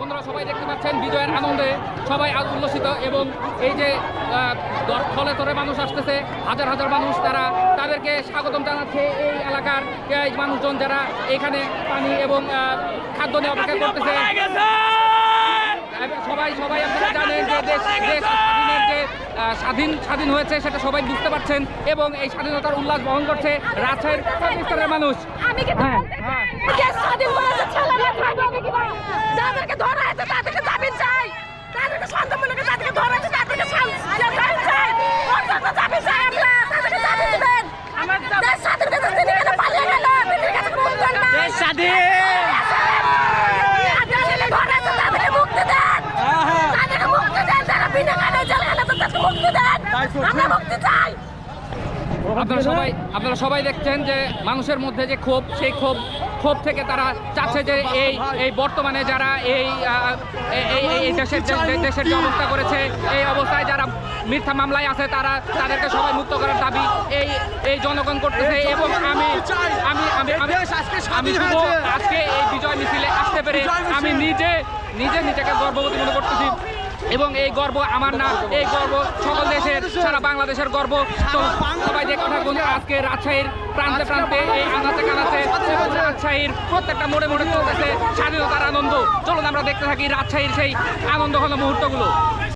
বন্ধুরা সবাই দেখতে পাচ্ছেন বিজয়ের আনন্দে সবাই আজ উল্লসিত এবং এই যে থলে থলে মানুষ আসতেছে হাজার হাজার মানুষ তারা তাদেরকে স্বাগতম জানাচ্ছে এই এলাকার মানুষজন যারা এখানে পানি এবং খাদ্য নিয়ে অপেক্ষা করতেছে। সবাই সবাই আপনারা জানেন যে দেশ দেশ স্বাধীনের যে স্বাধীন স্বাধীন হয়েছে সেটা সবাই বুঝতে পারছেন এবং এই স্বাধীনতার উল্লাস বহন করছে রাজশাহীর পাকিস্তানের মানুষ। হ্যাঁ, দেশ স্বাধীন করেছে ছেলেরা থাকবে আমি কি বলব? যাদেরকে ধরা হয়েছে তাদেরকে জামিন চাই তাদেরকে সন্দেহমূলক তাদেরকে ধরা হয়েছে তাদেরকে শান- জামিন চাই অন্তত জামিন চাই আমরা তাদেরকে জামিন দিবেন দেশ স্বাধীন করেছে তিনি কেন পালিয়ে গেল তিনি কাছে মুক্তি দেন না দেশ স্বাধীন যাদের ছেলে ধরা হয়েছে তাদেরকে মুক্তি দেন তাদেরকে মুক্তি দেন যারা বিনা কারণে জেলখানাতে তাদেরকে মুক্তি দেন আমরা মুক্তি চাই। আপনারা সবাই আপনারা সবাই দেখছেন যে মানুষের মধ্যে যে ক্ষোভ সেই ক্ষোভ ক্ষোভ থেকে তারা চাচ্ছে যে এই এই বর্তমানে যারা এই এই- দেশের দেশের যে অবস্থা করেছে এই অবস্থায় যারা মিথ্যা মামলায় আছে তারা তাদেরকে সবাই মুক্ত করার দাবি এই এই জনগণ করতেছে। এবং আমি আমি আমি আমি শুভ আজকে এই বিজয় মিছিলে আসতে পেরে আমি নিজে নিজে নিজেকে গর্ববতী মনে করতেছি। এবং এই গর্ব আমার না, এই গর্ব সকল দেশের, সারা বাংলাদেশের গর্ব। তো সবাই দেখতে থাকুন, আজকে রাজশাহীর প্রান্তে প্রান্তে এই আনাচে কানাচে রাজশাহীর প্রত্যেকটা মোড়ে মোড়ে চলতেছে স্বাধীনতার আনন্দ। চলুন আমরা দেখতে থাকি রাজশাহীর সেই আনন্দ ঘন মুহূর্তগুলো।